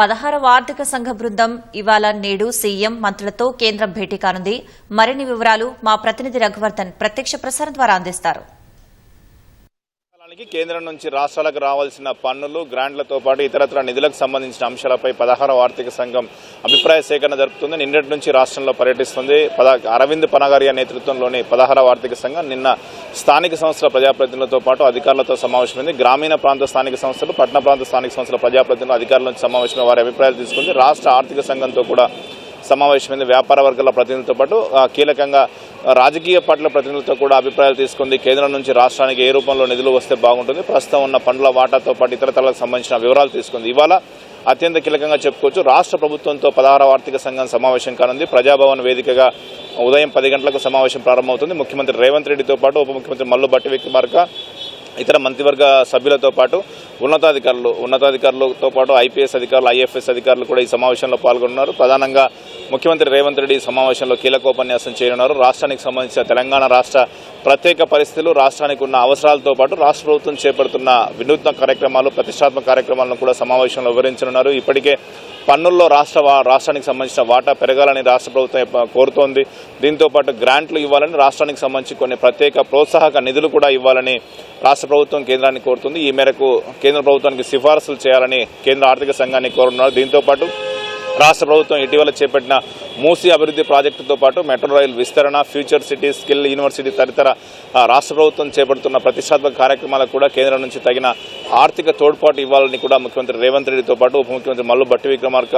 పదహారవ ఆర్థిక సంఘ బృందం ఇవాళ నేడు సీఎం మంత్రులతో కేంద్రం భేటీ కానుంది. మరిన్ని వివరాలు మా ప్రతినిధి రఘువర్ధన్ ప్రత్యక్ష ప్రసారం ద్వారా అందిస్తారు. కాలానికి కేంద్రం నుంచి రాష్ట్రాలకు రావాల్సిన పన్నులు గ్రాంట్లతో పాటు ఇతరత్ర నిధులకు సంబంధించిన అంశాలపై పదహారవ ఆర్థిక సంఘం అభిప్రాయ సేకరణ జరుపుతుంది. నిన్నటి నుంచి రాష్ట్రంలో పర్యటిస్తుంది. పద అరవింద్ పనగారియా నేతృత్వంలోని పదహారవ ఆర్థిక సంఘం నిన్న స్థానిక సంస్థల ప్రజాప్రతినిధులతో పాటు అధికారులతో సమావేశమైంది. గ్రామీణ ప్రాంత స్థానిక సంస్థలు పట్టణ ప్రాంత స్థానిక సంస్థల ప్రజాప్రతినిధులు అధికారుల నుంచి సమావేశమై వారి అభిప్రాయాలు తీసుకుంది. రాష్ట్ర ఆర్థిక సంఘంతో కూడా సమావేశమైంది వ్యాపార వర్గాల ప్రతినిధులతో పాటు కీలకంగా రాజకీయ పార్టీల ప్రతినిధులతో కూడా అభిప్రాయాలు తీసుకుంది. కేంద్రం నుంచి రాష్ట్రానికి ఏ రూపంలో నిధులు వస్తే బాగుంటుంది ప్రస్తుతం ఉన్న పనుల వాటాతో పాటు ఇతరతలకు సంబంధించిన వివరాలు తీసుకుంది. ఇవాళ అత్యంత కీలకంగా చెప్పుకోవచ్చు రాష్ట్ర ప్రభుత్వంతో పదహారవ ఆర్థిక సంఘం సమావేశం కానుంది. ప్రజాభవన్ వేదికగా ఉదయం పది గంటలకు సమావేశం ప్రారంభమవుతుంది. ముఖ్యమంత్రి రేవంత్ రెడ్డితో పాటు ఉప ముఖ్యమంత్రి మల్లు బట్టి విక్రమార్క ఇతర మంత్రివర్గ సభ్యులతో పాటు ఉన్నతాధికారులు ఉన్నతాధికారులతో పాటు ఐపీఎస్ అధికారులు ఐఎఫ్ఎస్ అధికారులు కూడా ఈ సమావేశంలో పాల్గొన్నారు. ప్రధానంగా ముఖ్యమంత్రి రేవంత్ రెడ్డి ఈ సమావేశంలో కీలకోపన్యాసం చేయనున్నారు. రాష్ట్రానికి సంబంధించిన తెలంగాణ రాష్ట్ర ప్రత్యేక పరిస్థితులు రాష్ట్రానికి ఉన్న అవసరాలతో పాటు రాష్ట్ర ప్రభుత్వం చేపడుతున్న వినూత్న కార్యక్రమాలు ప్రతిష్టాత్మక కార్యక్రమాలను కూడా సమావేశంలో వివరించనున్నారు. ఇప్పటికే పన్నుల్లో రాష్ట్ర వా- రాష్ట్రానికి సంబంధించిన వాటా పెరగాలని రాష్ట్ర ప్రభుత్వం కోరుతోంది. దీంతో పాటు గ్రాంట్లు ఇవ్వాలని రాష్ట్రానికి సంబంధించి కొన్ని ప్రత్యేక ప్రోత్సాహక నిధులు కూడా ఇవ్వాలని రాష్ట్ర ప్రభుత్వం కేంద్రాన్ని కోరుతుంది. ఈ మేరకు కేంద్ర ప్రభుత్వానికి సిఫార్సులు చేయాలని కేంద్ర ఆర్థిక సంఘాన్ని కోరుతున్నారు. దీంతో పాటు రాష్ట్ర ప్రభుత్వం ఇటీవల చేపట్టిన మూసీ అభివృద్ధి ప్రాజెక్టుతో పాటు మెట్రో రైల్ విస్తరణ ఫ్యూచర్ సిటీ స్కిల్ యూనివర్సిటీ తదితర రాష్ట్ర ప్రభుత్వం చేపడుతున్న ప్రతిష్టాత్మక కార్యక్రమాలకు కూడా కేంద్రం నుంచి తగిన ఆర్థిక తోడ్పాటు ఇవ్వాలని కూడా ముఖ్యమంత్రి రేవంత్ రెడ్డితో పాటు ఉప ముఖ్యమంత్రి మల్లు భట్టి విక్రమార్క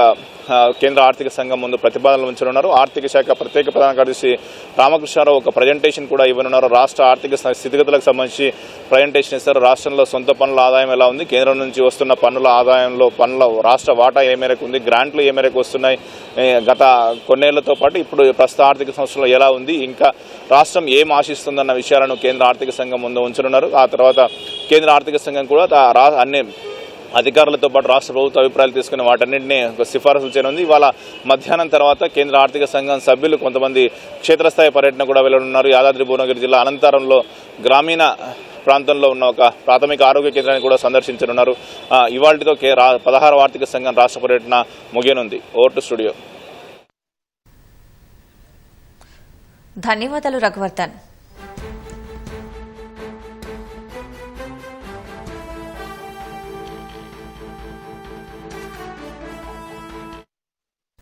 కేంద్ర ఆర్థిక సంఘం ముందు ప్రతిపాదనలు ఉంచనున్నారు. ఆర్థిక శాఖ ప్రత్యేక ప్రధాన కార్యదర్శి రామకృష్ణారావు ఒక ప్రజెంటేషన్ కూడా ఇవ్వనున్నారు. రాష్ట్ర ఆర్థిక స్థ- స్థితిగతులకు సంబంధించి ప్రజెంటేషన్ ఇస్తారు. రాష్ట్రంలో సొంత పనుల ఆదాయం ఎలా ఉంది? కేంద్రం నుంచి వస్తున్న పన్నుల ఆదాయంలో పనుల రాష్ట్ర వాటా ఏ మేరకు ఉంది? గ్రాంట్లు ఏ మేరకు వస్తున్నాయి. గత కొన్నేళ్ళతో పాటు ఇప్పుడు ప్రస్తుత ఆర్థిక సంవత్సరంలో ఎలా ఉంది? ఇంకా రాష్ట్రం ఏం ఆశిస్తుందన్న విషయాలను కేంద్ర ఆర్థిక సంఘం ముందు ఉంచనున్నారు. ఆ తర్వాత కేంద్ర ఆర్థిక సంఘం కూడా రా- అన్ని అధికారులతో పాటు రాష్ట్ర ప్రభుత్వ అభిప్రాయాలు తీసుకుని వాటన్నింటినీ ఒక సిఫారసులు చేయనుంది. ఇవాళ మధ్యాహ్నం తర్వాత కేంద్ర ఆర్థిక సంఘం సభ్యులు కొంతమంది క్షేత్రస్థాయి పర్యటన కూడా వెళ్ళనున్నారు. యాదాద్రి భువనగిరి జిల్లా అనంతరంలో గ్రామీణ ప్రాంతంలో ఉన్న ఒక ప్రాథమిక ఆరోగ్య కేంద్రాన్ని కూడా సందర్శించనున్నారు. ఇవాళతో కే ఆర్థిక సంఘం రాష్ట్ర పర్యటన ముగియనుంది. Over to studio. ధన్యవాదాలు రఘువర్ధన్.